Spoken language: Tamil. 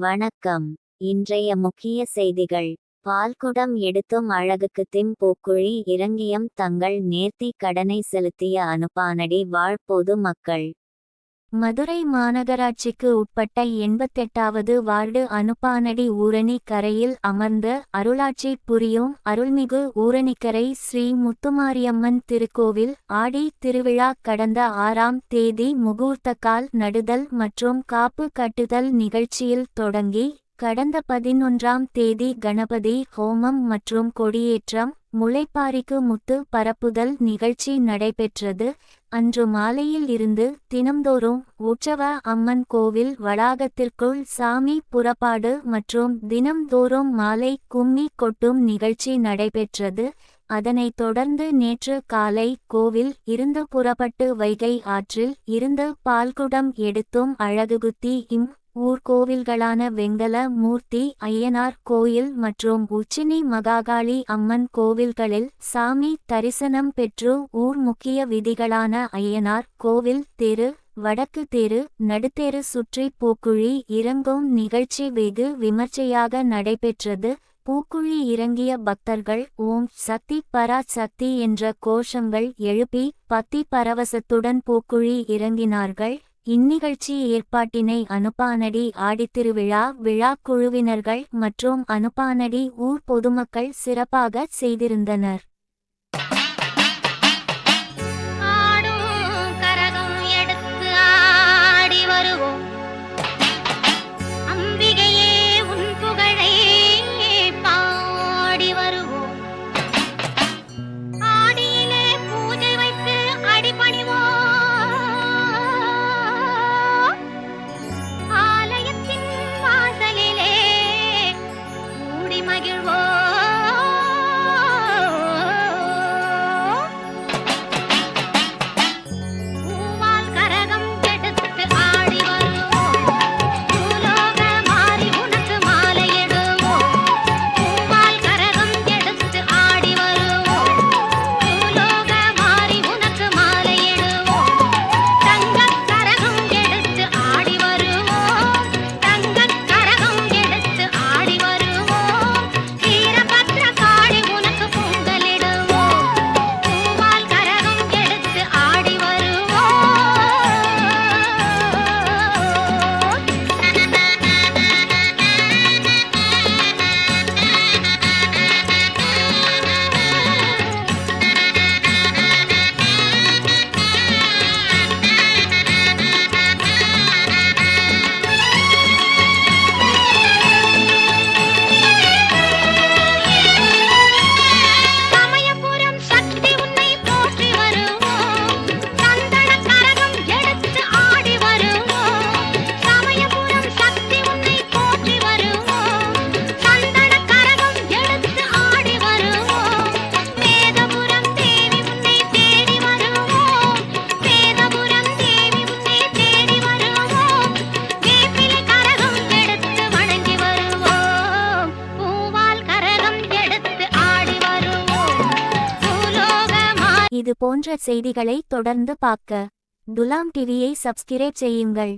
வணக்கம். இன்றைய முக்கிய செய்திகள். பால்குடம் எடுத்தும் அழகுக்கு திம் பூக்குழி இறங்கியம் தங்கள் நேர்த்தி கடனை செலுத்திய அனுப்பானடி வாழ் பொது மக்கள். மதுரை மாநகராட்சிக்கு உட்பட்ட எண்பத்தெட்டாவது வார்டு அனுப்பானடி ஊரணி கரையில் அமர்ந்த அருளாட்சி புரியும் அருள்மிகு ஊரணிக்கரை ஸ்ரீ முத்துமாரியம்மன் திருக்கோவில் ஆடி திருவிழா கடந்த ஆறாம் தேதி முகூர்த்தக்கால் நடுதல் மற்றும் காப்பு கட்டுதல் நிகழ்ச்சியில் தொடங்கி கடந்த பதினொன்றாம் தேதி கணபதி ஹோமம் மற்றும் கொடியேற்றம் முளைப்பாரிக்கு முத்து பரப்புதல் நிகழ்ச்சி நடைபெற்றது. அன்று மாலையில் இருந்து தினம்தோறும் உற்சவ அம்மன் கோவில் வளாகத்திற்குள் சாமி புறப்பாடு மற்றும் தினம்தோறும் மாலை கும்மி கொட்டும் நிகழ்ச்சி நடைபெற்றது. அதனைத் தொடர்ந்து நேற்று காலை கோவில் இருந்து புறப்பட்டு வைகை ஆற்றில் இருந்து பால்குடம் எடுத்தும் அழகுகுத்தி இம் ஊர்கோவில்களான வெங்கல மூர்த்தி ஐயனார் கோயில் மற்றும் உச்சினி மகாகாளி அம்மன் கோவில்களில் சாமி தரிசனம் பெற்று ஊர் முக்கிய விதிகளான ஐயனார் கோவில் தெரு வடக்கு தெரு நடுத்தெரு சுற்றி பூக்குழி இறங்கும் நிகழ்ச்சி வெகு விமர்சையாக நடைபெற்றது. பூக்குழி இறங்கிய பக்தர்கள் ஓம் சக்தி பரா சக்தி என்ற கோஷங்கள் எழுப்பி பத்தி பரவசத்துடன் பூக்குழி இறங்கினார்கள். இந்நிகழ்ச்சி ஏற்பாட்டினை அனுப்பானடி ஆடித்திருவிழா விழா குழுவினர்கள் மற்றும் அனுப்பானடி ஊர் பொதுமக்கள் சிறப்பாக செய்திருந்தனர். my girl. இது போன்ற செய்திகளை தொடர்ந்து பார்க்க துலாம் டிவியை சப்ஸ்கிரைப் செய்யுங்கள்.